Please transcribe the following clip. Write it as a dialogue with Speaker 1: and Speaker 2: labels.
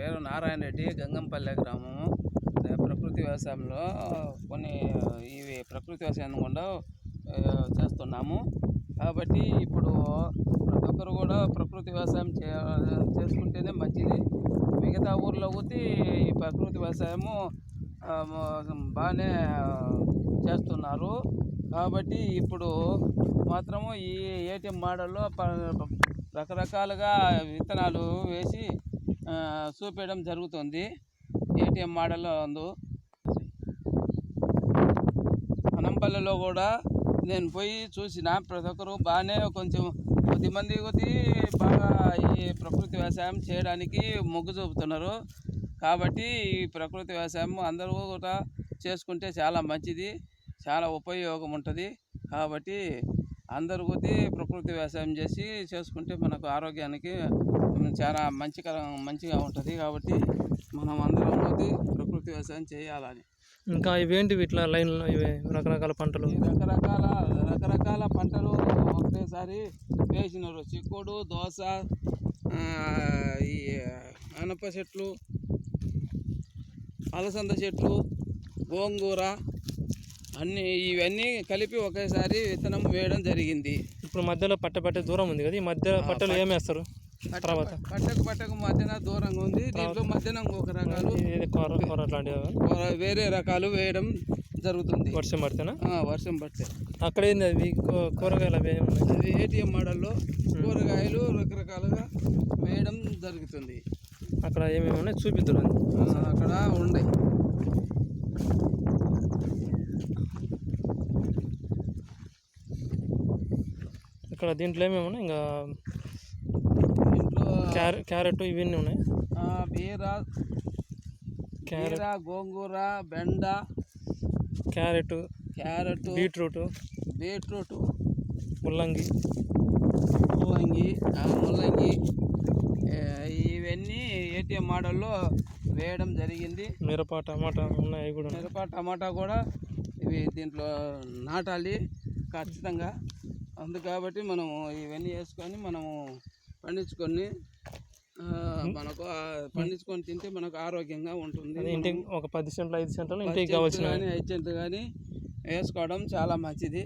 Speaker 1: పేరు నారాయణ రెడ్డి గంగంపల్లె గ్రామము ప్రకృతి వ్యవసాయంలో కొన్ని ఇవి ప్రకృతి వ్యవసాయం కూడా చేస్తున్నాము. కాబట్టి ఇప్పుడు ప్రతి ఒక్కరు కూడా ప్రకృతి వ్యవసాయం చే చేసుకుంటేనే మంచిది. మిగతా ఊర్లో పోతే ఈ ప్రకృతి వ్యవసాయము బాగానే చేస్తున్నారు. కాబట్టి ఇప్పుడు మాత్రము ఈ ఏటీఎం మోడల్లో ప- రకరకాలుగా విత్తనాలు వేసి చూపించడం జరుగుతుంది. ఏటీఎం మోడల్లో అందు. అనంపల్లిలో కూడా నేను పోయి చూసిన. ప్రతి ఒక్కరు బాగానే కొంచెం కొద్దిమంది కొద్ది బాగా ఈ ప్రకృతి వ్యవసాయం చేయడానికి మొగ్గు చూపుతున్నారు. కాబట్టి ఈ ప్రకృతి వ్యవసాయం అందరూ కూడా చేసుకుంటే చాలా మంచిది. చాలా ఉపయోగం ఉంటుంది. కాబట్టి అందరూ కొద్ది ప్రకృతి వ్యవసాయం చేసి చేసుకుంటే మనకు ఆరోగ్యానికి చాలా మంచికరం మంచిగా ఉంటుంది కాబట్టి మనం అందరం కొద్ది ప్రకృతి వ్యవసాయం చేయాలని.
Speaker 2: ఇంకా ఇవేంటివి ఇట్లా లైన్లో ఇవి రకరకాల పంటలు?
Speaker 1: రకరకాల రకరకాల పంటలు ఒకటేసారి వేసినారు. చిక్కుడు దోస ఈ అనప చెట్లు అలసంద చెట్లు గోంగూర అన్నీ ఇవన్నీ కలిపి ఒకేసారి విత్తనం వేయడం జరిగింది.
Speaker 2: ఇప్పుడు మధ్యలో పట్ట పట్టే దూరం ఉంది కదా ఈ మధ్య పట్టలు ఏం వేస్తారు తర్వాత.
Speaker 1: పట్టకు పట్టకు మధ్యన దూరంగా ఉంది దీంట్లో మధ్యన ఇంకొక రకాలు వేరే రకాలు వేయడం జరుగుతుంది.
Speaker 2: వర్షం పడితేనా?
Speaker 1: వర్షం పడితే.
Speaker 2: అక్కడ ఏంది? అవి కూరగాయలు అవి ఉన్నాయి?
Speaker 1: అది ఏటీఎం మోడల్లో కూరగాయలు రకరకాలుగా వేయడం జరుగుతుంది.
Speaker 2: అక్కడ ఏమేమి ఉన్నాయి? చూపిద్దురు.
Speaker 1: ఆ, అక్కడ ఉన్నాయి
Speaker 2: ఇక్కడ దీంట్లో ఏమేమి ఉన్నాయి? ఇంకా
Speaker 1: ఇంట్లో
Speaker 2: క్యారెట్ ఇవన్నీ ఉన్నాయి.
Speaker 1: బీర
Speaker 2: క్యారెట్
Speaker 1: గోంగూర బెండ
Speaker 2: క్యారెట్
Speaker 1: క్యారెట్
Speaker 2: బీట్రూట్
Speaker 1: బీట్రూట్
Speaker 2: ముల్లంగి.
Speaker 1: ముల్లంగి ముల్లంగి. ఇవన్నీ ఏటీఎం మోడల్లో వేయడం జరిగింది.
Speaker 2: మిరప టమాటా ఉన్నాయి కూడా
Speaker 1: మిరప టమాటా కూడా ఇవి దీంట్లో నాటాలి ఖచ్చితంగా. అందు కాబట్టి మనము ఇవన్నీ వేసుకొని మనము పండించుకొని మనకు పండించుకొని తింటే మనకు ఆరోగ్యంగా ఉంటుంది.
Speaker 2: ఇంటికి ఒక పది సెంట్లు ఐదు సెంట్లు ఇంటికి కావాల్సిన
Speaker 1: కానీ ఐదు చెంట్లు కానీ వేసుకోవడం చాలా మంచిది.